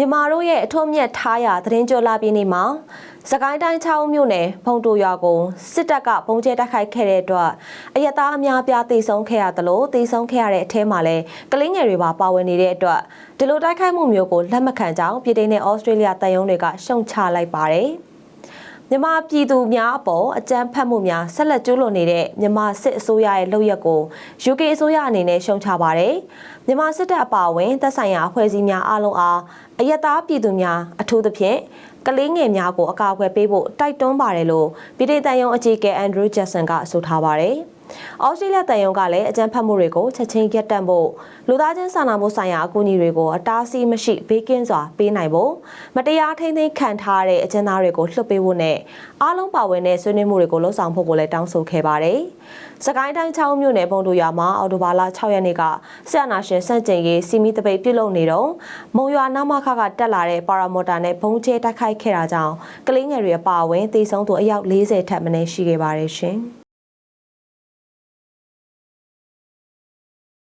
မြန်မာတို့ရဲ့အထွတ်မြတ်ထားရာသတင်းကြောလာပြည်နေ့မှာစကိုင်းတိုင်း6မြို့နယ်ဖုံတိုရွာကိုစစ်တပ်ကပုံကျဲတိုက်ခိုက်ခဲ့တဲ့အတွက်အရက်သားအများအပြားတိဆုံးခဲ့ရတယ်လို့တိဆုံးခဲ့ရတဲ့အထဲမှာလည်းကလင်းငယ်တွေပါပါဝင်နေတဲ့အတွက်ဒီလိုတိုက်ခိုက်မှုမျိုးကိုလက်မခံကြောင်းပြည်ထောင်နဲ့ဩစတြေးလျတန်ယုံတွေကရှုံချလိုက်ပါတယ်။ မြန်မာပြည်သူများအပေါ်အကြမ်းဖက်မှုများဆက်လက်ကျူးလွန်နေတဲ့မြန်မာစစ်အစိုးရရဲ့လုပ်ရက်ကို UK အစိုးရအနေနဲ့ရှုံချပါတယ်။မြန်မာစစ်တပ်အပါအဝင်သက်ဆိုင်ရာအဖွဲ့အစည်းများအားလုံးအားအယက်သားပြည်သူများအထူးသဖြင့်ကလေးငယ်များကိုအကာအကွယ်ပေးဖို့တိုက်တွန်းပါတယ်လို့ပြည်ထောင်တန်ယုံအကြီးအကဲအန်ဒရူးဂျက်ဆန်ကဆိုထားပါတယ်။ အော်စတြေးလျတန်ယုံကလည်းအကြမ်းဖက်မှုတွေကိုချက်ချင်းရပ်တန့်ဖို့လူသားချင်းစာနာမှုဆိုင်ရာအကူအညီတွေကိုအတားအဆီးမရှိဘေးကင်းစွာပေးနိုင်ဖို့မတရားထိန်းသိမ်းခံထားတဲ့အကျဉ်းသားတွေကိုလွှတ်ပေးဖို့နဲ့အားလုံးပါဝင်တဲ့ဆွေးနွေးမှုတွေကိုလှုံ့ဆော်ဖို့ကိုလည်းတောင်းဆိုခဲ့ပါတယ်။စကိုင်းတိုင်း6မြို့နယ်ပုံတူရွာမှာအော်တိုဘာလ6ရက်နေ့ကဆရာနာရှင်စန့်ကျင်ရေးစီမီတပိတ်ပြုတ်လုံနေတော့မုံရွာနာမခကတက်လာတဲ့ပါရာမော်တာနဲ့ဘုံကျဲတိုက်ခိုက်ခဲ့တာကြောင့်ကလေးငယ်တွေအပါအဝင်သေဆုံးသူအယောက်40ထက်မနည်းရှိခဲ့ပါတယ်ရှင်။